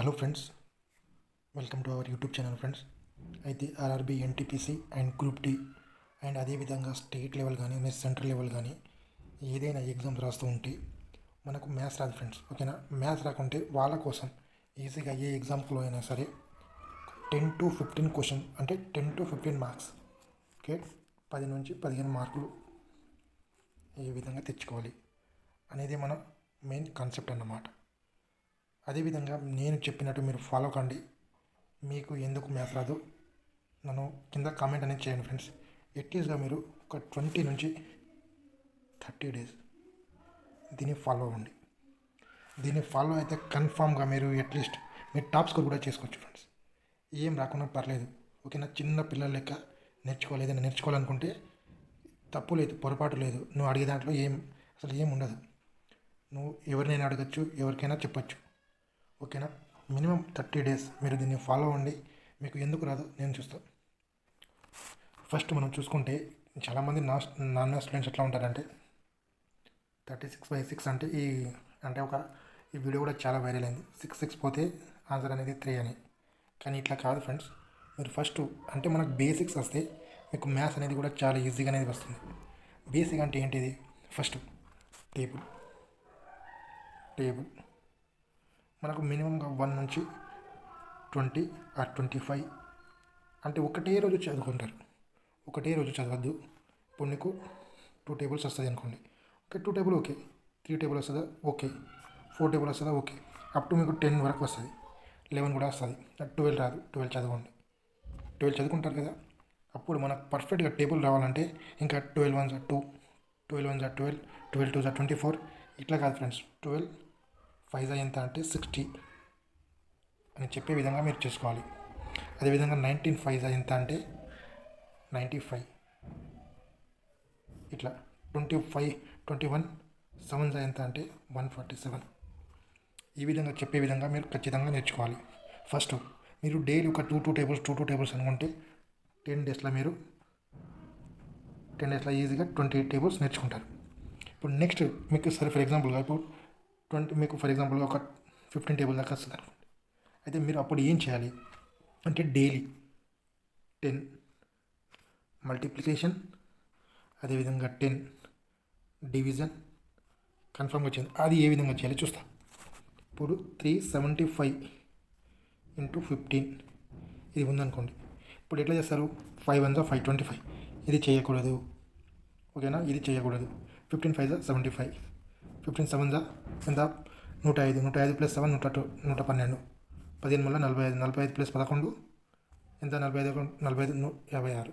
Hello friends welcome to our YouTube channel friends అయితే RRB NTPC and group D and అదేవిధంగా state level కానీ next central level కానీ ఏదైనా exams రాస్తూ ఉంటే మనకు మ్యాథ్స్ రాదు ఫ్రెండ్స్ ఓకేనా మ్యాథ్స్ రాకుంటే వాళ్ళ కోసం ఈజీగా ఏ ఎగ్జామ్స్లో అయినా సరే టెన్ టు ఫిఫ్టీన్ క్వశ్చన్ అంటే ten to fifteen marks okay పది నుంచి పదిహేను మార్కులు ఏ విధంగా తెచ్చుకోవాలి అనేది మన మెయిన్ కాన్సెప్ట్ అన్నమాట. అదేవిధంగా నేను చెప్పినట్టు మీరు ఫాలో కండి. మీకు ఎందుకు మ్యాథ్స్ రాదు? నన్ను కింద కామెంట్ అనేది చేయండి ఫ్రెండ్స్ ఎట్లీస్ట్గా మీరు ఒక ట్వంటీ నుంచి థర్టీ డేస్ దీన్ని ఫాలో అవ్వండి. దీన్ని ఫాలో అయితే కన్ఫామ్గా మీరు అట్లీస్ట్ మీరు టాప్ స్కోర్ కూడా చేసుకోవచ్చు ఫ్రెండ్స్ ఏం రాకుండా పర్లేదు. ఓకేనా? చిన్న పిల్లల లెక్క నేర్చుకోవాలి నేర్చుకోవాలనుకుంటే తప్పు లేదు పొరపాటు లేదు. నువ్వు అడిగే దాంట్లో ఏం అసలు ఏం ఉండదు. నువ్వు ఎవరినైనా అడగచ్చు ఎవరికైనా చెప్పచ్చు. ఓకేనా? మినిమం థర్టీ డేస్ మీరు దీన్ని ఫాలో అవ్వండి. మీకు ఎందుకు రాదు? నేను చూస్తాను ఫస్ట్ మనం చూసుకుంటే చాలామంది నా నాన్ స్టూడెంట్స్ ఎట్లా ఉంటారంటే థర్టీ సిక్స్ బై సిక్స్ అంటే ఈ అంటే ఒక ఈ వీడియో కూడా చాలా వైరల్ అయింది. సిక్స్ సిక్స్ పోతే ఆన్సర్ అనేది త్రీ అని. కానీ ఇట్లా కాదు ఫ్రెండ్స్. మీరు ఫస్ట్ అంటే మనకు బేసిక్స్ వస్తే మీకు మ్యాథ్స్ అనేది కూడా చాలా ఈజీగా అనేది వస్తుంది. బేసిక్ అంటే ఏంటిది? First table. టేబుల్. మనకు మినిమంగా వన్ నుంచి ట్వంటీ ఆ ట్వంటీ ఫైవ్ అంటే ఒకటే రోజు చదువుకుంటారు. ఒకటే రోజు చదవద్దు. ఇప్పుడు నీకు టూ టేబుల్స్ వస్తుంది అనుకోండి. Okay two table okay. Three table వస్తుందా? ఓకే. ఫోర్ టేబుల్ వస్తుందా? ఓకే. అప్ టు మీకు టెన్ వరకు వస్తుంది. లెవెన్ కూడా వస్తుంది. ట్వెల్వ్ రాదు. ట్వెల్వ్ చదవండి. ట్వెల్వ్ చదువుకుంటారు కదా. అప్పుడు మనకు పర్ఫెక్ట్గా టేబుల్ రావాలంటే ఇంకా ట్వెల్వ్ వన్ జా టూ ట్వెల్వ్ వన్ జా ట్వెల్వ్ ట్వెల్వ్ టూ జా ట్వంటీ ఫోర్ ఇట్లా కాదు ఫ్రెండ్స్ ట్వెల్వ్ ఫైవ్ జా ఎంత అంటే సిక్స్టీ. అని చెప్పే విధంగా మీరు చేసుకోవాలి. అదేవిధంగా నైన్టీన్ ఫైవ్ జా ఎంత అంటే నైంటీ ఫైవ్. ఇట్లా twenty five twenty one seven జా ఎంత అంటే వన్ ఫార్టీ సెవెన్. ఈ విధంగా చెప్పే విధంగా మీరు ఖచ్చితంగా నేర్చుకోవాలి. ఫస్ట్ మీరు డైలీ ఒక two two tables two two tables అనుకుంటే టెన్ డేస్లో మీరు టెన్ డేస్లో ఈజీగా ట్వంటీ ఎయిట్ టేబుల్స్ నేర్చుకుంటారు. ఇప్పుడు నెక్స్ట్ మీకు సరే ఫర్ ఎగ్జాంపుల్గా ఇప్పుడు ట్వంటీ మీకు ఫర్ ఎగ్జాంపుల్ ఒక ఫిఫ్టీన్ టేబుల్ దాకా వస్తుంది అనుకోండి. అయితే మీరు అప్పుడు ఏం చేయాలి? అంటే డైలీ టెన్ మల్టిప్లికేషన్ అదేవిధంగా టెన్ డివిజన్ కన్ఫర్మ్గా వచ్చింది. అది ఏ విధంగా చేయాలి? చూస్తా. ఇప్పుడు three seventy five into fifteen. ఇది ఉందనుకోండి. ఇప్పుడు ఎట్లా చేస్తారు? Five one five twenty five. ఇది చేయకూడదు. ఓకేనా? ఇది చేయకూడదు. Fifteen five seventy five. Fifteen seven జా ఎంత? నూట ఐదు. నూట ఐదు ప్లస్ సెవెన్ నూట టూ నూట పన్నెండు. పదిహేను మళ్ళీ నలభై ఐదు. నలభై ఐదు ప్లస్ పదకొండు. ఎంత? నలభై ఐదు నలభై ఐదు యాభై ఆరు.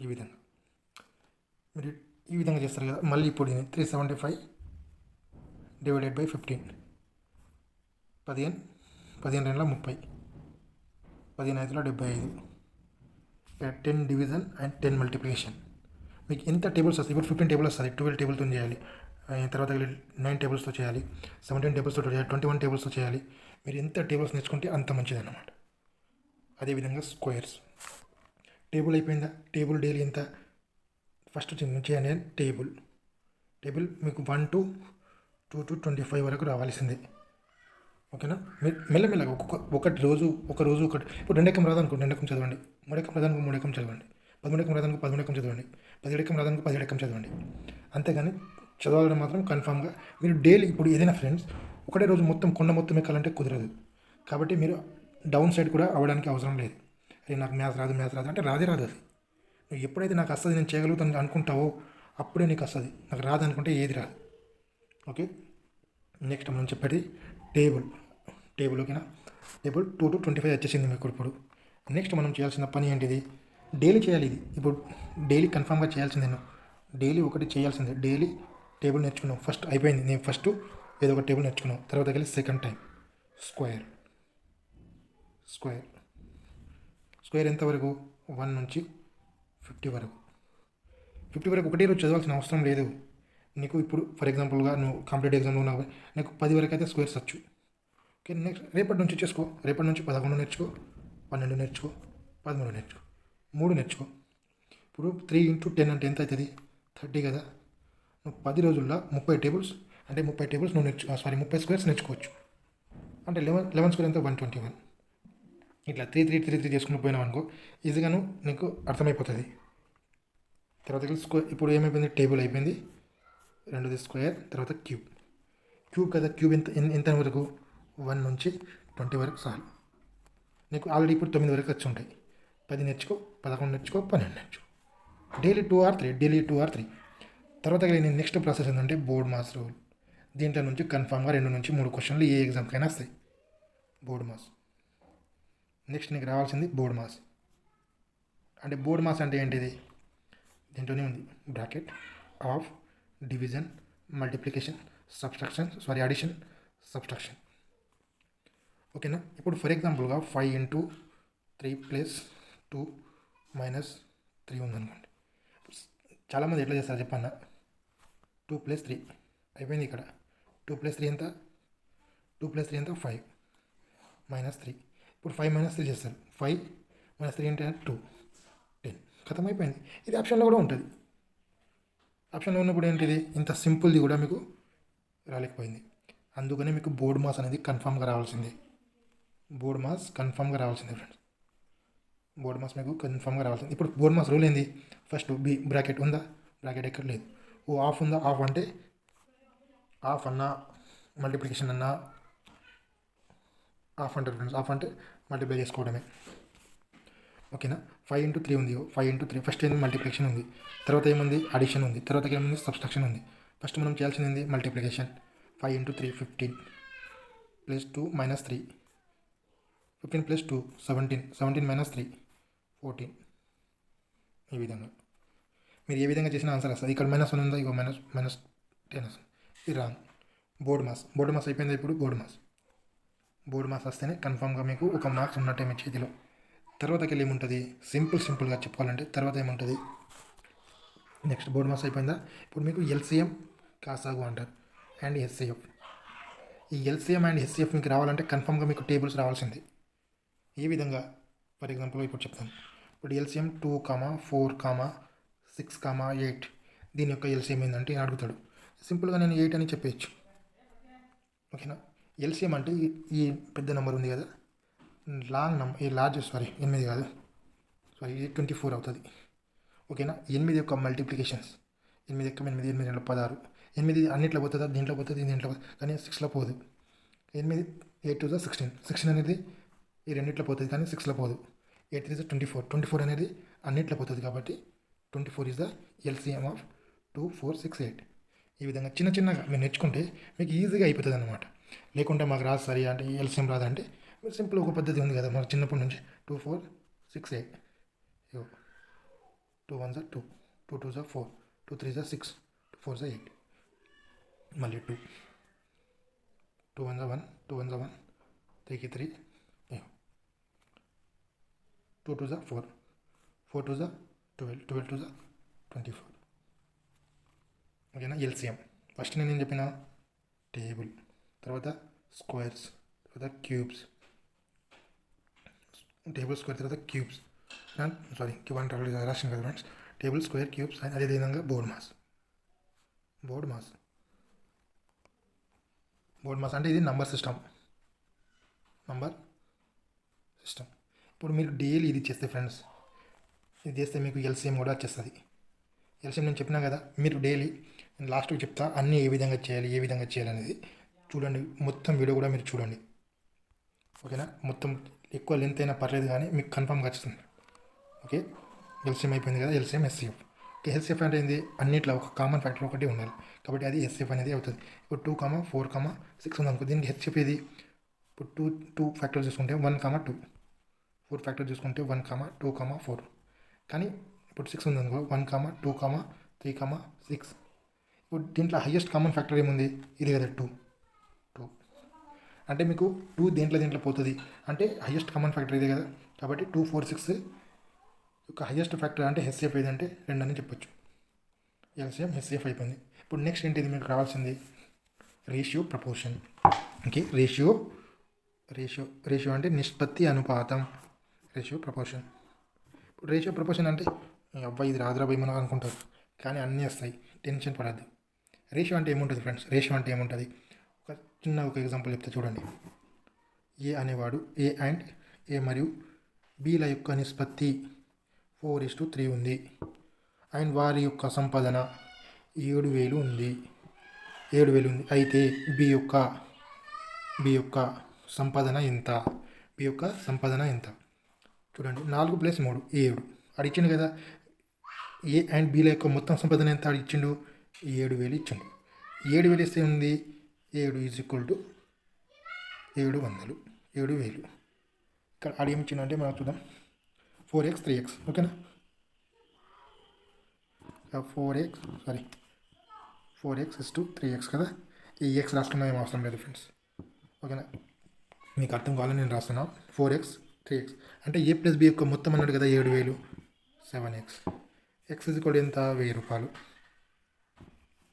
ఈ విధంగా. మీరు ఈ విధంగా చేస్తారు కదా. మళ్ళీ ఇప్పుడు three seventy five divided by fifteen. పదిహేను. పదిహేను రెండుల ముప్పై. పదిహేను ఐదులో డెబ్బై ఐదు. Ten division and ten multiplication. మీకు ఎంత టేబుల్స్ వస్తాయి? ఇప్పుడు ఫిఫ్టీన్ టేబుల్స్ వస్తుంది ట్వెల్వ్ టేబుల్తో చేయాలి. తర్వాత నైన్ టేబుల్స్తో చేయాలి సెవెంటీన్ టేబుల్స్తో చేయాలి ట్వంటీ వన్ టేబుల్స్తో చేయాలి. మీరు ఎంత టేబుల్స్ నేర్చుకుంటే అంత మంచిది అన్నమాట అదేవిధంగా స్క్వేర్స్. టేబుల్ అయిపోయిందా? టేబుల్ డైలీ ఎంత? ఫస్ట్ చేయండి టేబుల్. టేబుల్ మీకు one to two to twenty five వరకు రావాల్సిందే. ఓకేనా? మెల్లమెల్లగా ఒక్కొక్క ఒకటి రోజు ఒక రోజు ఒకటి. ఇప్పుడు రెండు ఎకం రాదనుకో రెండు ఎకం చదవండి. మూడు ఎకం రాదనుకో మూడు ఎకం చదవండి. పదమూడు ఎకం రాదనుకో పదమూడు ఎకం చదవండి. పదిహేడు ఎకం రాదనుకో పదిహేడు ఎకం చదవండి. అంతేగాని చదవాలని మాత్రం కన్ఫామ్గా మీరు డైలీ ఇప్పుడు ఏదైనా ఫ్రెండ్స్ ఒకటే రోజు మొత్తం కొండ మొత్తం ఎక్కాలంటే కుదరదు. కాబట్టి మీరు డౌన్ సైడ్ కూడా అవ్వడానికి అవసరం లేదు. అరే నాకు మ్యాథ్స్ రాదు మ్యాథ్స్ రాదు అంటే రాదే రాదు అది. నువ్వు ఎప్పుడైతే నాకు వస్తుంది నేను చేయగలుగుతాను అనుకుంటావో అప్పుడే నీకు వస్తుంది. నాకు రాదు అనుకుంటే ఏది రాదు. ఓకే? నెక్స్ట్ మనం చెప్పేది టేబుల్ టేబుల్ ఓకేనా table two to twenty five వచ్చేసింది మీకు ఇప్పుడు. నెక్స్ట్ మనం చేయాల్సిన పని ఏంటిది? డైలీ చేయాలి ఇది. ఇప్పుడు డైలీ కన్ఫామ్గా చేయాల్సిందే నువ్వు డైలీ ఒకటి చేయాల్సిందే. డైలీ టేబుల్ నేర్చుకున్నాం. ఫస్ట్ అయిపోయింది. నేను ఫస్ట్ ఏదో ఒక టేబుల్ నేర్చుకున్నాం. తర్వాత వెళ్ళి second time. Square. Square. Square ఎంతవరకు వన్ నుంచి ఫిఫ్టీ వరకు. ఫిఫ్టీ వరకు ఒకటే రోజు చదవాల్సిన అవసరం లేదు. నీకు ఇప్పుడు ఫర్ ఎగ్జాంపుల్గా నువ్వు కంప్లీట్ ఎగ్జామ్లో ఉన్నావు. నీకు పది వరకు అయితే స్క్వేర్స్ వచ్చు. ఓకే నెక్స్ట్ రేపటి నుంచి చేసుకో. రేపటి నుంచి పదకొండు నేర్చుకో. పన్నెండు నేర్చుకో. పదమూడు నేర్చుకో. మూడు నేర్చుకో. ఇప్పుడు త్రీ ఇంటూ టెన్ అంటే ఎంత అవుతుంది? థర్టీ కదా. నువ్వు పది రోజుల్లో ముప్పై టేబుల్స్ అంటే ముప్పై టేబుల్స్ నువ్వు నేర్చు సారీ ముప్పై స్క్వేర్స్ నేర్చుకోవచ్చు. అంటే లెవెన్ లెవెన్ స్క్వేర్ ఎంత వన్ ట్వంటీ వన్. ఇట్లా త్రీ త్రీ త్రీ త్రీ చేసుకుని పోయినావు అనుకో ఈజీగాను నీకు అర్థమైపోతుంది. తర్వాత స్క్వేర్ ఇప్పుడు ఏమైపోయింది? టేబుల్ అయిపోయింది. రెండోది స్క్వేర్ తర్వాత క్యూబ్. క్యూబ్ కదా క్యూబ్ ఎంత ఎంత వరకు? వన్ నుంచి ట్వంటీ వరకు చాలు నీకు ఆల్రెడీ ఇప్పుడు తొమ్మిది వరకు వచ్చి ఉంటాయి. పది నేర్చుకో పదకొండు నేర్చుకో పన్నెండు నేర్చుకో. Daily two or three daily two or three. తర్వాత నేను నెక్స్ట్ ప్రాసెస్ ఏంటంటే బోర్డ్ మాస్ రూల్ దీంట్లో నుంచి కన్ఫామ్గా రెండు నుంచి మూడు క్వశ్చన్లు ఏ ఎగ్జామ్కైనా వస్తాయి. బోర్డ్ మాస్ నెక్స్ట్ నీకు రావాల్సింది బోర్డ్ మాస్ అంటే బోర్డ్ మాస్ అంటే ఏంటిది? దీంట్లోనే ఉంది bracket of division multiplication subtraction sorry addition subtraction ఓకేనా ఇప్పుడు ఫర్ ఎగ్జాంపుల్గా five into three plus two minus three ఉందనుకోండి. చాలామంది ఎట్లా చేస్తారు చెప్పన్నా? టూ ప్లస్ త్రీ అయిపోయింది ఇక్కడ. టూ ప్లస్ త్రీ ఎంత? టూ ప్లస్ త్రీ ఎంత? Five minus three. ఇప్పుడు ఫైవ్ మైనస్ త్రీ చేస్తారు. ఫైవ్ మైనస్ త్రీ అంటే టూ. టెన్. ఖతం అయిపోయింది ఇది ఆప్షన్లో కూడా ఉంటుంది. ఆప్షన్లో ఉన్నప్పుడు ఏంటిది? ఇంత సింపుల్ది కూడా మీకు రాలేకపోయింది. అందుకనే మీకు బోర్డ్ మాస్ అనేది కన్ఫామ్గా రావాల్సిందే. బోర్డ్ మాస్ కన్ఫామ్గా రావాల్సిందే ఫ్రెండ్స్ బోర్డ్ మాస్ మీకు కన్ఫామ్గా రావాల్సింది. ఇప్పుడు బోర్డ్ మాస్ రూల్ ఏంది? ఫస్ట్ బి బ్రాకెట్ ఉందా? బ్రాకెట్ ఎక్కడ లేదు. ఓ ఆఫ్ ఉందా? ఆఫ్ అంటే ఆఫ్ అన్నా మల్టిప్లికేషన్ అన్నా ఆఫ్ అంటారు ఫ్రెండ్స్ ఆఫ్ అంటే మల్టిప్లై చేసుకోవడమే. ఓకేనా? ఫైవ్ ఇంటూ త్రీ ఉంది. ఫైవ్ ఇంటూ త్రీ ఫస్ట్ ఏంది? మల్టిప్లికేషన్ ఉంది. తర్వాత ఏముంది? అడిషన్ ఉంది. తర్వాత ఏముంది? సబ్స్ట్రక్షన్ ఉంది. ఫస్ట్ మనం చేయాల్సింది ఏంది? Multiplication five into three fifteen plus two minus three fifteen plus two seventeen seventeen minus three fourteen ఈ విధంగా. మీరు ఏ విధంగా చేసిన ఆన్సర్ వస్తుంది ఇక్కడ మైనస్ వన్ ఉందా ఇగో మైనస్ మైనస్ టెన్ వస్తుంది ఇది wrong BODMAS BODMAS అయిపోయింది ఇప్పుడు బోర్డ్ మాస్ బోర్డ్ మాస్ వస్తేనే కన్ఫామ్గా మీకు ఒక మార్క్స్ ఉన్నట్టే మీ చేతిలో తర్వాతకి వెళ్ళి ఏముంటుంది సింపుల్ సింపుల్గా చెప్పుకోవాలంటే తర్వాత ఏముంటుంది నెక్స్ట్ బోర్డ్ మాస్ అయిపోయిందా ఇప్పుడు మీకు ఎల్సిఎం కాసాగు అంటారు అండ్ ఎస్సిఎఫ్ ఈ ఎల్సిఎం అండ్ ఎస్సిఎఫ్ మీకు రావాలంటే కన్ఫామ్గా మీకు టేబుల్స్ రావాల్సింది ఏ విధంగా ఫర్ ఎగ్జాంపుల్ ఇప్పుడు చెప్తాను ఇప్పుడు LCM two comma four comma six comma eight. దీని యొక్క ఎల్సిఎం ఏంటంటే నేను అడుగుతాడు. సింపుల్గా నేను ఎయిట్ అని చెప్పేయచ్చు. ఓకేనా? ఎల్సిఎం అంటే ఈ- ఈ పెద్ద నెంబర్ ఉంది కదా? లాంగ్ నెంబర్ ఈ లార్జ్ సారీ ఎనిమిది కాదు. సారీ ఇది ట్వంటీ ఫోర్ అవుతుంది. ఓకేనా? ఎనిమిది యొక్క మల్టిప్లికేషన్స్ ఎనిమిది యొక్క ఎనిమిది ఎనిమిది రెండు పదహారు. ఎనిమిది అన్నిట్లో పోతుందా? దీంట్లో పోతుంది దీంట్లో పోతుంది. కానీ సిక్స్లో పోదు. ఎనిమిది ఎయిట్ టూ సిక్స్టీన్ సిక్స్టీన్ అనేది ఈ రెండిట్లో పోతుంది కానీ సిక్స్లో పోదు. Eight three twenty four twenty four అనేది అన్నిట్లో పోతుంది కాబట్టి twenty four is the LCM of two four six eight ఈ విధంగా చిన్న చిన్నగా మీరు నేర్చుకుంటే మీకు ఈజీగా అయిపోతుంది అనమాట లేకుంటే మాకు రాదు సరి అంటే ఎల్సిఎం రాదంటే మీరు సింపుల్ ఒక పద్ధతి ఉంది కదా మన చిన్నప్పటి నుంచి two four six eight two one జా టూ టూ టూ జా ఫోర్ టూ త్రీ జా సిక్స్ టూ ఫోర్ జా ఎయిట్ మళ్ళీ టూ టూ వన్ జా వన్ టూ వన్ జా వన్ త్రీకి త్రీ టూ టూ జా ఫోర్ ఫోర్ టూ జా twelve twelve two twenty four ఓకేనా ఎల్సిఎం ఫస్ట్ నేను ఏం చెప్పిన? టేబుల్ తర్వాత స్క్వేర్స్ తర్వాత క్యూబ్స్ టేబుల్ స్క్వేర్ తర్వాత క్యూబ్స్ సారీ క్యూబ్ అంటే ట్రావెల్ రాసిన కదా friends table square cubes and అదేవిధంగా BODMAS BODMAS BODMAS అంటే ఇది నంబర్ సిస్టమ్ నంబర్ సిస్టమ్ ఇప్పుడు మీరు డైలీ ఇది చేస్తే ఫ్రెండ్స్ ఇది చేస్తే మీకు ఎల్సిఎం కూడా వచ్చేస్తుంది. ఎల్సిఎం నేను చెప్పినా కదా మీరు డైలీ నేను లాస్ట్కి చెప్తా అన్నీ ఏ విధంగా చేయాలి ఏ విధంగా చేయాలి అనేది చూడండి. మొత్తం వీడియో కూడా మీరు చూడండి. ఓకేనా? మొత్తం ఎక్కువ లెంత్ అయినా పర్లేదు కానీ మీకు కన్ఫర్మ్గా వస్తుంది. ఓకే? ఎల్సిఎం అయిపోయింది కదా ఎల్సిఎం ఎస్సిఎఫ్ ఓకే ఎస్సిఎఫ్ అంటే ఏంది? అన్నిట్లో ఒక కామన్ ఫ్యాక్టర్ ఒకటి ఉండాలి. కాబట్టి అది ఎస్సిఎఫ్ అనేది అవుతుంది. ఇప్పుడు two comma four comma six ఉంది అనుకో దీనికి హెచ్ఎఫ్ ఇది ఇప్పుడు టూ టూ ఫ్యాక్టర్ చూసుకుంటే one comma two four factor చూసుకుంటే one comma two comma four కానీ ఇప్పుడు సిక్స్ ఉంది అనుకో one comma two comma three comma six ఇప్పుడు దీంట్లో హయ్యెస్ట్ కామన్ ఫ్యాక్టర్ ఏముంది? ఇది కదా టూ టూ అంటే మీకు టూ దేంట్లో దేంట్లో పోతుంది? అంటే హయ్యెస్ట్ కామన్ ఫ్యాక్టర్ ఇదే కదా. కాబట్టి టూ ఫోర్ సిక్స్ యొక్క హయ్యెస్ట్ ఫ్యాక్టర్ అంటే హెచ్సిఎఫ్ ఏదంటే రెండు అని చెప్పొచ్చు. ఎల్సిఎం హెచ్సిఎఫ్ అయిపోయింది. ఇప్పుడు నెక్స్ట్ ఏంటిది మీకు రావాల్సింది? Ratio proportion okay ratio ratio ratio అంటే నిష్పత్తి అనుపాతం. రేషియో ప్రపోర్షన్ రేషియో ప్రపోర్షన్ అంటే అబ్బాయి ఇది రాదురా భయమని మనం అనుకుంటారు కానీ అన్నీ వస్తాయి. టెన్షన్ పడద్దు. రేషియో అంటే ఏముంటుంది ఫ్రెండ్స్? రేషియో అంటే ఏముంటుంది? ఒక చిన్న ఒక ఎగ్జాంపుల్ చెప్తే చూడండి. ఏ అనేవాడు ఏ అండ్ ఏ మరియు బీల యొక్క నిష్పత్తి ఫోర్ ఇస్ టు త్రీ ఉంది. అండ్ వారి యొక్క సంపాదన ఏడు వేలు ఉంది. ఏడు వేలు ఉంది. అయితే బి యొక్క బి యొక్క సంపాదన ఎంత? బి యొక్క సంపాదన ఎంత? చూడండి. నాలుగు ప్లస్ మూడు. ఏడు. అడిగిండు కదా. ఏ అండ్ బీల యొక్క మొత్తం సంపదన ఎంత అడిగిండు ఏడు వేలు ఇచ్చిండు. ఏడు వేలు ఇస్తే ఉంది ఏడు ఈజ్ ఈక్వల్ టు ఏడు వందలు. ఏడు వేలు. ఇక్కడ ఆడ ఏమి ఇచ్చిండు అంటే మనం చూద్దాం. Four X three X. ఓకేనా? Four X sorry. Four X is to three X కదా? ఈ ఎక్స్ రాసుకున్నా ఏం అవసరం లేదు ఫ్రెండ్స్. ఓకేనా? మీకు అర్థం కావాలని నేను రాస్తున్నాను ఫోర్ ఎక్స్ త్రీ ఎక్స్. అంటే ఏ ప్లస్ బి యొక్క మొత్తం అన్నాడు కదా ఏడు వేలు. Seven X. ఎక్స్ ఇది కూడా ఎంత? వెయ్యి రూపాయలు.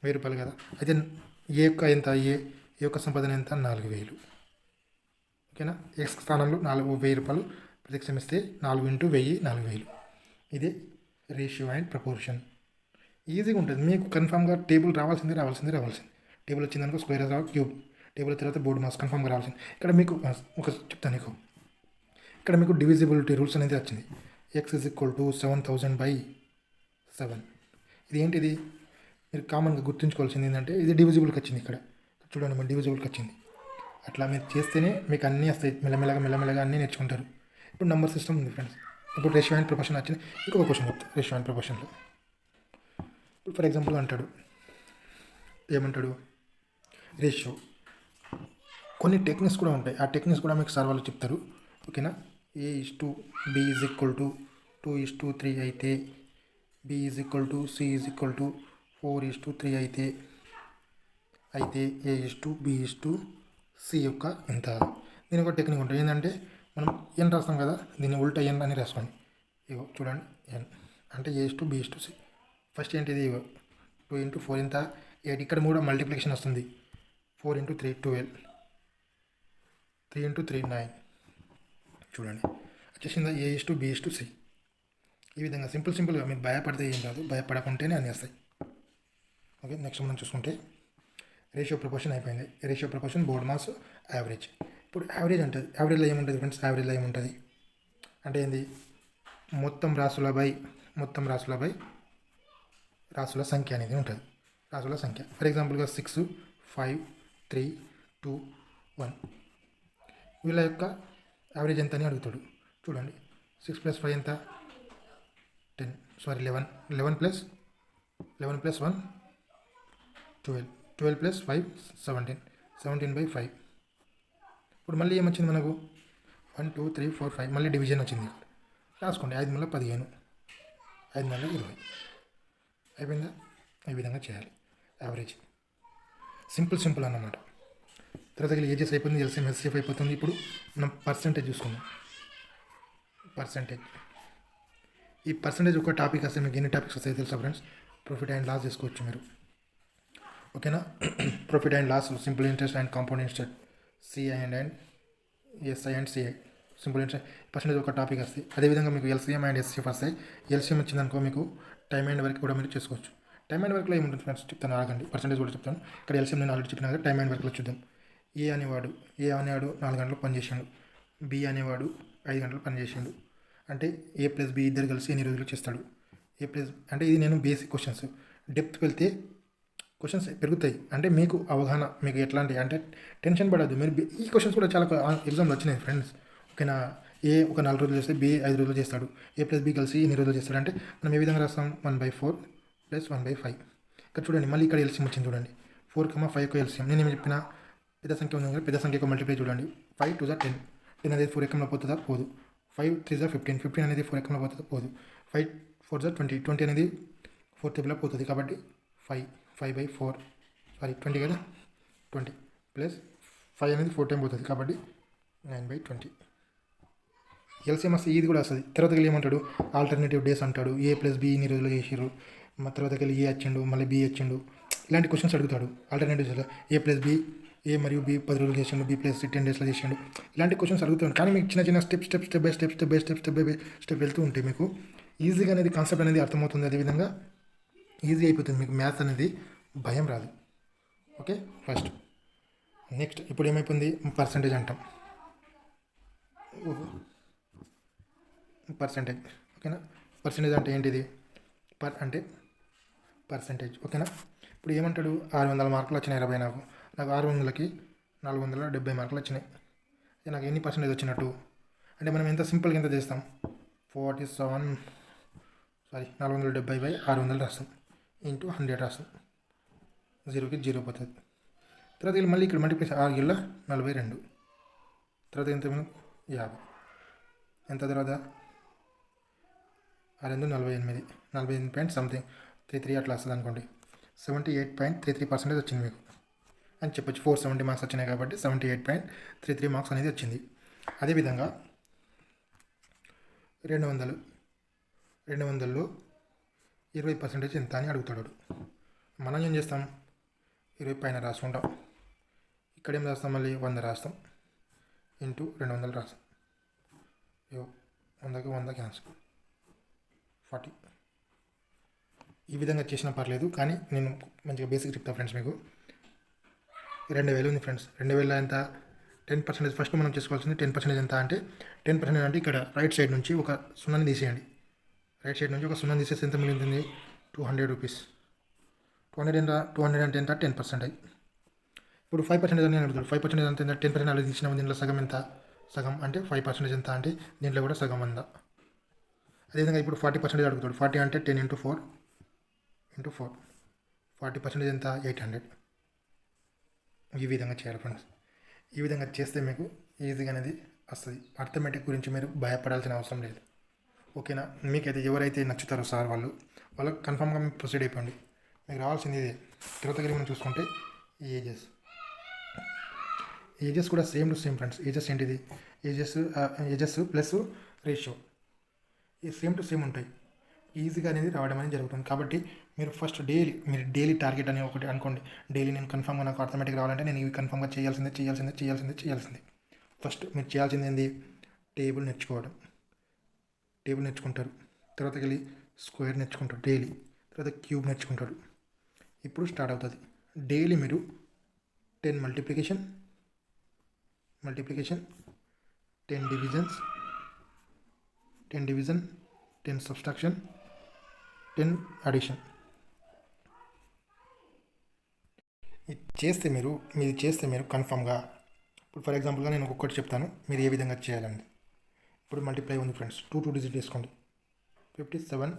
వెయ్యి రూపాయలు కదా. అయితే ఏ యొక్క ఎంత? ఏ ఏ యొక్క సంపాదన ఎంత? నాలుగు వేలు. ఓకేనా? ఎక్స్ స్థానంలో నాలుగు వెయ్యి రూపాయలు. ప్రతిక్షమిస్తే నాలుగు ఇంటూ వెయ్యి నాలుగు వేలు. ఇది రేషియో అండ్ ప్రపోర్షన్. ఈజీగా ఉంటుంది. మీకు కన్ఫామ్గా టేబుల్ రావాల్సిందే రావాల్సిందే రావాల్సింది. టేబుల్ వచ్చిందనుకో స్క్వేర్ రావు క్యూబ్. టేబుల్ తర్వాత బోర్డు మాస్ కన్ఫామ్గా రావాల్సింది. ఇక్కడ మీకు ఒక చెప్తాను నీకు ఇక్కడ మీకు డివిజిబిలిటీ రూల్స్ అనేది వచ్చింది. X is equal to seven thousand by seven ఇది ఏంటిది? మీరు కామన్గా గుర్తుంచుకోవాల్సింది ఏంటంటే ఇది డివిజిబుల్కి వచ్చింది ఇక్కడ. చూడండి మన డివిజిబుల్కి వచ్చింది. అట్లా మీరు చేస్తేనే మీకు అన్నీ వస్తాయి. మెల్లమెల్లగా మెల్లమెల్లగా అన్నీ నేర్చుకుంటారు. ఇప్పుడు నంబర్ సిస్టమ్ ఉంది ఫ్రెండ్స్ ఇప్పుడు రేషియో అండ్ ప్రొఫెషన్ వచ్చింది. ఇంకొక క్వశ్చన్ చెప్తా. రేషియో అండ్ ప్రొఫెషన్లో ఇప్పుడు ఫర్ ఎగ్జాంపుల్ అంటాడు. ఏమంటాడు? రేషియో కొన్ని టెక్నిక్స్ కూడా ఉంటాయి. ఆ టెక్నిక్స్ కూడా మీకు సార్ వాళ్ళు చెప్తారు. ఓకేనా A is to B is equal to two is to three అయితే B is equal to C is equal to four is to three అయితే అయితే A is to B is to C యొక్క ఇంత దీని ఒక టెక్నిక్ ఉంటుంది. ఏంటంటే మనం ఎన్ రాస్తాం కదా దీన్ని ఉల్టా ఎన్ అని రాసుకోండి. ఇగో చూడండి ఎన్ అంటే A is to B is to C first ఏంటిది ఇగో? టూ ఇంటూ ఫోర్ ఇంత ఎయిట్. ఇక్కడ కూడా మల్టిప్లికేషన్ వస్తుంది. Four into three twelve three into three nine చూడండి. వచ్చేసిందా A is to B is to C. ఈ విధంగా సింపుల్ సింపుల్గా మీరు భయపడితే ఏం కాదు భయపడకుంటేనే అన్నీ వస్తాయి. ఓకే నెక్స్ట్ మనం చూసుకుంటే రేషియో ప్రపోర్షన్ అయిపోయింది. Ratio proportion BODMAS average. ఇప్పుడు యావరేజ్ ఉంటుంది యావరేజ్లో ఏముంటుంది ఫ్రెండ్స్? యావరేజ్లో ఏముంటుంది? అంటే ఏంది? మొత్తం రాసుల బై మొత్తం రాసుల బై రాసుల సంఖ్య అనేది ఉంటుంది. రాసుల సంఖ్య. ఫర్ ఎగ్జాంపుల్గా six five three two one వీళ్ళ యొక్క యావరేజ్ ఎంత అని అడుగుతాడు. చూడండి. సిక్స్ ప్లస్ ఫైవ్ ఎంత? Ten sorry eleven eleven plus eleven plus one twelve twelve plus five seventeen seventeen by five ఇప్పుడు మళ్ళీ ఏమొచ్చింది మనకు? One two three four five మళ్ళీ డివిజన్ వచ్చింది. రాసుకోండి. ఐదు మళ్ళీ పదిహేను. ఐదు మళ్ళీ ఇరవై. అయిపోయిందా? ఈ విధంగా చేయాలి. యావరేజ్ సింపుల్ సింపుల్ అన్నమాట. తర్వాత ఏజెస్ అయిపోయింది ఎల్సీఎం ఎస్సీఎఫ్ అయిపోతుంది. ఇప్పుడు మనం పర్సంటేజ్ చూసుకుందాం. పర్సంటేజ్ ఈ పర్సంటేజ్ ఒక టాపిక్ వస్తే మీకు ఎన్ని టాపిక్స్ వస్తాయి తెలుసా ఫ్రెండ్స్ ప్రాఫిట్ అండ్ లాస్ చేసుకోవచ్చు మీరు. ఓకేనా profit and loss simple interest and compound interest CI and and SI and CI simple interest percentage ఒక టాపిక్ వస్తాయి అదేవిధంగా మీకు ఎల్సీఎం అండ్ ఎస్సీఎఫ్ వస్తాయి. ఎల్సీఎం వచ్చిందనుకో మీకు టైం అండ్ వర్క్ కూడా మీరు చేసుకోవచ్చు. టైం అండ్ వర్క్లో ఏముంటుంది ఫ్రెండ్స్ చెప్తాను ఆగండి. పర్సంటేజ్ కూడా చెప్తాను. ఇక్కడ ఎల్సీఎం నేను ఆల్రెడీ చెప్పిన కదా టైం అండ్ వర్క్లో చూద్దాం. ఏ అనేవాడు ఏ అనేవాడు నాలుగు గంటలు పనిచేసాడు బి అనేవాడు ఐదు గంటలు పనిచేసాడు అంటే ఏ ప్లస్ బి ఇద్దరు కలిసి ఎన్ని రోజులు చేస్తాడు? ఏ ప్లస్ అంటే ఇది నేను బేసిక్ క్వశ్చన్స్ డెప్త్ వెళ్తే క్వశ్చన్స్ పెరుగుతాయి. అంటే మీకు అవగాహన మీకు ఎట్లాంటి అంటే టెన్షన్ పడద్దు. మీరు ఈ క్వశ్చన్స్ కూడా చాలా ఎగ్జామ్లు వచ్చినాయి ఫ్రెండ్స్ ఓకేనా? ఏ ఒక నాలుగు రోజులు చేస్తే బి ఐదు రోజులు చేస్తాడు. ఏ ప్లస్ బి కలిసి ఎన్ని రోజులు చేస్తాడు? అంటే మనం ఏ విధంగా రాస్తాం? One by four plus one by five. ఇక్కడ చూడండి మళ్ళీ ఇక్కడ ఎల్సిఎం వచ్చింది చూడండి. ఫోర్ కమా ఫైవ్ ఎల్సిఎం నేను ఏమి చెప్పిన? పెద్ద సంఖ్య ఉంది పెద్ద సంఖ్యకు మల్టిప్లై చూడండి. ఫైవ్ టూ జా టెన్ టెన్ అనేది ఫోర్ ఎకంలో పోతుందా? పోదు. ఫైవ్ త్రీ జా ఫిఫ్టీన్ ఫిఫ్టీన్ అనేది ఫోర్ ఎకంలో పోతుందా? పోదు. ఫైవ్ ఫోర్ జా ట్వంటీ ట్వంటీ అనేది ఫోర్ టేబుల్లో పోతుంది కాబట్టి five five by four sorry twenty కదా? ట్వంటీ ప్లస్ ఫైవ్ అనేది ఫోర్ టైం పోతుంది కాబట్టి నైన్ బై ట్వంటీ ఎల్సీఎంఎస్ వస్తే ఇది కూడా వస్తుంది. తర్వాత వెళ్ళి ఏమంటాడు? ఆల్టర్నేటివ్ డేస్ అంటాడు. ఏ ప్లస్ బి ఇన్ని రోజులు చేసిర్రు. మా తర్వాత వెళ్ళి ఏ వచ్చిండు మళ్ళీ బి వచ్చిండు ఇలాంటి క్వశ్చన్స్ అడుగుతాడు. ఆల్టర్నేటివ్స్లో ఏ ప్లస్ బి ఏ మరియు బి పది రోజులు చేసిండు బి ప్లస్ టెన్ డేస్లో చేసిండు. ఇలాంటి క్వశ్చన్స్ అడుగుతాను కానీ మీకు చిన్న చిన్న step step step by step step by step step by step వెళ్తూ ఉంటాయి మీకు ఈజీగా అనేది కాన్సెప్ట్ అనేది అర్థమవుతుంది. అదేవిధంగా ఈజీ అయిపోతుంది. మీకు మ్యాథ్స్ అనేది భయం రాదు. ఓకే ఫస్ట్ నెక్స్ట్ ఇప్పుడు ఏమైపోయింది? పర్సంటేజ్ అంటాం. పర్సంటేజ్ ఓకేనా పర్సంటేజ్ అంటే ఏంటిది? పర్ అంటే పర్సంటేజ్ ఓకేనా ఇప్పుడు ఏమంటాడు? ఆరు వందల మార్కులు వచ్చినాయి ఇరవై నాకు. నాకు ఆరు వందలకి నాలుగు వందల డెబ్బై మార్కులు వచ్చినాయి. నాకు ఎన్ని పర్సెంటేజ్ వచ్చినట్టు? అంటే మనం ఎంత సింపుల్గా ఎంత చేస్తాం? ఫార్టీ సెవెన్ సారీ నాలుగు వందల డెబ్బై బై ఆరు వందలు రాస్తాం. ఇంటూ హండ్రెడ్ రాస్తాం. జీరోకి జీరో పోతుంది. తర్వాత వీళ్ళు మళ్ళీ ఇక్కడ మల్టిప్లై ఆరు గిళ్ళ నలభై రెండు. తర్వాత ఎంత యాభై. ఎంత తర్వాత? ఆరు రెండు నలభై ఎనిమిది. నలభై ఎనిమిది పాయింట్ సంథింగ్ త్రీ త్రీ అట్లా వస్తుంది అనుకోండి. Seventy eight point three three percentage వచ్చింది మీకు. అని చెప్పొచ్చు. ఫోర్ సెవెంటీ మార్క్స్ వచ్చినాయి కాబట్టి seventy eight point three three marks అనేది వచ్చింది. అదేవిధంగా రెండు వందలు రెండు వందల్లో ఇరవై పర్సెంటేజ్ ఎంత అని అడుగుతాడు మనం ఏం చేస్తాం? ఇరవై పైన రాసుకుంటాం. ఇక్కడ ఏం రాస్తాం మళ్ళీ? వంద రాస్తాం. ఇంటూ రెండు వందలు రాస్తాం. యో వందకి వంద క్యాన్సిల్ ఫార్టీ ఈ విధంగా చేసినా పర్లేదు కానీ నేను మంచిగా బేసిక్ చెప్తా ఫ్రెండ్స్ మీకు. రెండు వేలు ఉంది ఫ్రెండ్స్ రెండు వేల ఎంత? టెన్ పర్సెంటేజ్ ఫస్ట్ మనం చేసుకోవాల్సింది టెన్ పర్సెంటేజ్ ఎంత అంటే టెన్ పర్సెంటేజ్ అంటే ఇక్కడ రైట్ సైడ్ నుంచి ఒక సున్నాని తీసేయండి. రైట్ సైడ్ నుంచి ఒక సున్నాని తీసేస్తే ఎంత మిగులుతుంది two hundred rupees two hundred ఎంత? టూ హండ్రెడ్ అంటే ఎంత? టెన్ పర్సెంటేజ్ ఇప్పుడు ఫైవ్ పర్సెంటేజ్ అని అడుగుతాడు. ఫైవ్ పర్సెంటేజ్ అంత ఎంత? టెన్ పర్సెంట్ అలా తీసిన. దీంట్లో సగం ఎంత? సగం అంటే ఫైవ్ పర్సెంటేజ్ ఎంత అంటే దీంట్లో కూడా సగం అందా? అదేవిధంగా ఇప్పుడు ఫార్టీ పర్సెంటేజ్ అడుగుతాడు. ఫార్టీ అంటే ten into four into four forty percentage ఎంత? ఎయిట్ హండ్రెడ్ ఈ విధంగా చేయాలి ఫ్రెండ్స్ ఈ విధంగా చేస్తే మీకు ఈజీగా అనేది వస్తుంది. అర్థమెటిక్ గురించి మీరు భయపడాల్సిన అవసరం లేదు. ఓకేనా మీకైతే ఎవరైతే నచ్చుతారో సార్ వాళ్ళు వాళ్ళకి కన్ఫామ్గా మీకు ప్రొసీడ్ అయిపోండి. మీకు రావాల్సింది ఇదే. తర్వాత దగ్గర మనం చూసుకుంటే uh, ఈ ఏజెస్ ఏజెస్ కూడా same to same friends ages ఏంటిది? ఏజెస్ ఏజెస్ ప్లస్ రేషియో ఈ సేమ్ టు సేమ్ ఉంటాయి. ఈజీగా అనేది రావడం అనేది జరుగుతుంది. కాబట్టి మీరు ఫస్ట్ డైలీ మీరు డైలీ టార్గెట్ అని ఒకటి అనుకోండి. డైలీ నేను కన్ఫామ్గా నాకు ఆటోమేటిక్ రావాలంటే నేను ఇవి కన్ఫామ్గా చేయాల్సిందే చేయాల్సిందే చేయాల్సిందే చేయాల్సిందే. ఫస్ట్ మీరు చేయాల్సింది ఏంది? టేబుల్ నేర్చుకోవడం. టేబుల్ నేర్చుకుంటారు. తర్వాత వెళ్ళి స్క్వేర్ నేర్చుకుంటారు డైలీ. తర్వాత క్యూబ్ నేర్చుకుంటారు. ఇప్పుడు స్టార్ట్ అవుతుంది. డైలీ మీరు ten multiplication multiplication ten divisions ten division ten subtraction ten addition. ఇది చేస్తే మీరు మీరు చేస్తే మీరు కన్ఫామ్గా ఇప్పుడు ఫర్ ఎగ్జాంపుల్గా నేను ఒక్కొక్కటి చెప్తాను మీరు ఏ విధంగా చేయాలని ఇప్పుడు మల్టిప్లై ఉంది ఫ్రెండ్స్ టూ టూ డిజిట్ వేసుకోండి fifty seven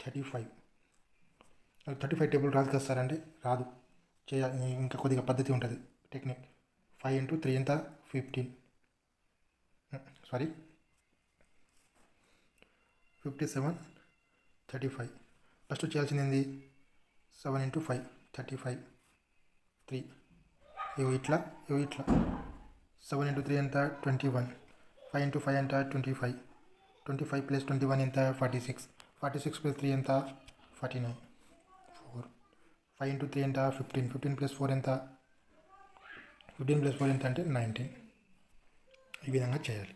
thirty five. Thirty five table రాదు కదా సార్ అండి? రాదు. చేయాలి ఇంకా కొద్దిగా పద్ధతి ఉంటుంది. టెక్నిక్. ఫైవ్ ఇంటూ త్రీ ఎంత? Fifteen. Sorry. Fifty seven thirty five. First చేయాల్సింది ఏంది? Seven into five thirty five three. ఇవి ఇట్లా ఇవి ఇట్లా. సెవెన్ ఇంటూ త్రీ ఎంత? Twenty one. Five into five ఎంత? Twenty five. Twenty five plus twenty one ఎంత? Forty six. Forty six plus three ఎంత? Forty nine. Four. Five into three ఎంత? Fifteen. Fifteen plus four ఎంత? Fifteen plus four ఎంత అంటే nineteen. ఈ విధంగా చేయాలి.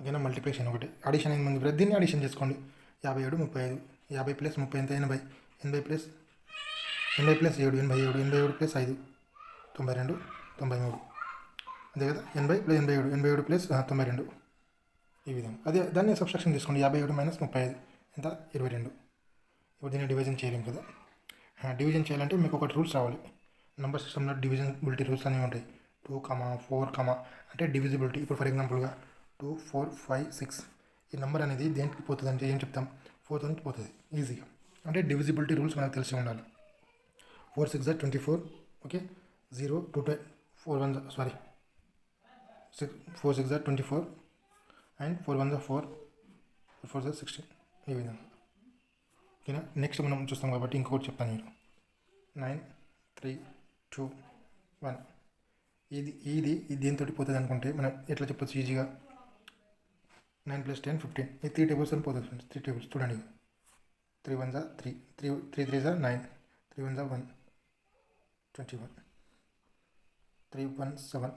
ఓకేనా? మల్టిప్లికేషన్ ఒకటి. అడిషన్ అయింది ముందు దీన్ని అడిషన్ చేసుకోండి. యాభై ఏడు ముప్పై ఐదు యాభై ప్లస్ ముప్పై ఎంత? ఎనభై. ఎనభై ప్లస్ ఎనభై ప్లస్ ఏడు ఎనభై ఏడు ఎనభై ఏడు ప్లస్ ఐదు తొంభై రెండు తొంభై మూడు. అంతే కదా? ఎనభై ప్లస్ ఎనభై ఏడు ఎనభై ఏడు ప్లస్ తొంభై రెండు. ఈ విధంగా. అదే దాన్ని సబ్స్ట్రాక్షన్ తీసుకోండి. యాభై ఏడు మైనస్ ముప్పై ఐదు ఎంత? ఇరవై రెండు. ఇప్పుడు దీన్ని డివిజన్ చేయలేము కదా? డివిజన్ చేయాలంటే మీకు ఒకటి రూల్స్ రావాలి. నెంబర్ సిస్టంలో డివిజబిలిటీ రూల్స్ అనేవి ఉంటాయి. టూ కమా ఫోర్ కమా అంటే డివిజిబిలిటీ. ఇప్పుడు ఫర్ ఎగ్జాంపుల్గా టూ ఫోర్ ఫైవ్ సిక్స్. ఈ నెంబర్ అనేది దేనికి పోతుంది అంటే ఏం చెప్తాం? ఫోర్త్ నుంచి పోతుంది. ఈజీగా అంటే డివిజిబిలిటీ రూల్స్ మనకు తెలిసి ఉండాలి. Four six jar twenty four okay zero two tie four one sorry six four six jar twenty four and four one జా ఫోర్ ఫోర్ జార్ సిక్స్టీన్ ఈ విధంగా. ఓకేనా నెక్స్ట్ మనం చూస్తాం కాబట్టి ఇంకొకటి చెప్తాను మీరు నైన్ త్రీ టూ వన్ ఇది ఇది దీంతో పోతుంది అనుకుంటే మనం ఎట్లా చెప్పొచ్చు? ఈజీగా నైన్ ప్లస్ టెన్ ఫిఫ్టీన్. ఈ త్రీ టేబుల్స్ అని పోతుంది ఫ్రెండ్స్ త్రీ టేబుల్స్ చూడండి త్రీ వన్ జా త్రీ త్రీ త్రీ త్రీ జా నైన్ త్రీ వన్ జా one twenty one three one seven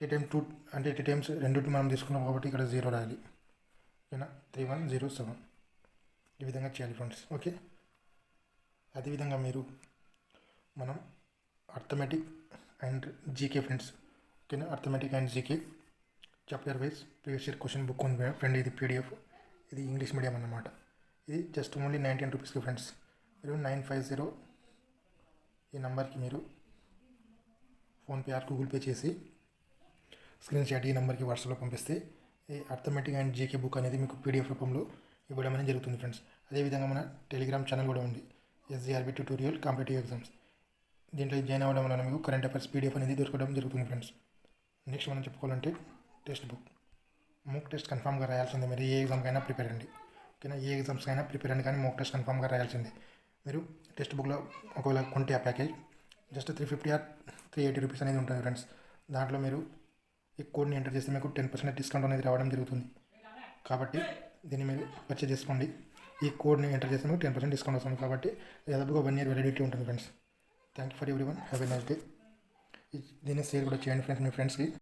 ఈ టైమ్ టూ అంటే ఎయిటీ టైమ్స్ రెండు మనం తీసుకున్నాం కాబట్టి ఇక్కడ జీరో రాయాలి. ఓకేనా త్రీ వన్ జీరో సెవెన్ ఈ విధంగా చేయాలి ఫ్రెండ్స్ ఓకే అదేవిధంగా మీరు మనం అర్థమెటిక్ అండ్ జీకే ఫ్రెండ్స్ ఓకేనా arithmetic and GK chapter wise previous year question book ఉంది ఫ్రెండ్ ఇది పీడిఎఫ్ ఇది ఇంగ్లీష్ మీడియం అన్నమాట. ఇది జస్ట్ ఓన్లీ నైన్టీన్ రూపీస్కి ఫ్రెండ్స్ మీరు నైన్ ఫైవ్ జీరో ఈ నెంబర్కి మీరు ఫోన్పే ఆర్ గూగుల్ పే చేసి స్క్రీన్ షాట్ ఈ నెంబర్కి వాట్సాప్లో పంపిస్తే ఈ అర్థమెటిక్ అండ్ జీకే బుక్ అనేది మీకు పీడిఎఫ్ రూపంలో ఇవ్వడం అనేది జరుగుతుంది ఫ్రెండ్స్ అదేవిధంగా మన టెలిగ్రామ్ ఛానల్ కూడా ఉంది. ఎస్జీఆర్బి ట్యూటోరియల్ కాంపిటేటివ్ ఎగ్జామ్స్ దీంట్లో జాయిన్ అవ్వడం వలన మీకు కరెంట్ అఫైర్స్ పీడిఎఫ్ అనేది దొరకడం జరుగుతుంది ఫ్రెండ్స్ నెక్స్ట్ మనం చెప్పుకోవాలంటే టెక్స్ట్ బుక్ మోక్ టెస్ట్ కన్ఫామ్గా రాయాల్సిందే. మీరు ఏ ఎగ్జామ్కైనా ప్రిపేర్ అండి. ఓకేనా? ఏ ఎగ్జామ్స్కైనా ప్రిపేర్ అండి కానీ మోక్ టెస్ట్ కన్ఫామ్గా రాయాల్సిందే. మీరు టెక్స్ట్ బుక్లో ఒకవేళ కొంటే ఆ package just three fifty or three eighty rupees అనేది ఉంటుంది ఫ్రెండ్స్ దాంట్లో మీరు ఈ కోడ్ని ఎంటర్ చేస్తే మీకు టెన్ పర్సెంట్ డిస్కౌంట్ అనేది రావడం జరుగుతుంది. కాబట్టి దీన్ని మీరు పర్చేజ్ చేసుకోండి. ఈ కోడ్ని ఎంటర్ చేస్తే మీకు టెన్ పర్సెంట్ డిస్కౌంట్ వస్తుంది. కాబట్టి దాదాపుగా వన్ ఇయర్ వ్యాలిడిటీ ఉంటుంది friends thank you for everyone have a nice day దీన్ని షేర్ కూడా చేయండి ఫ్రెండ్స్ మీ ఫ్రెండ్స్కి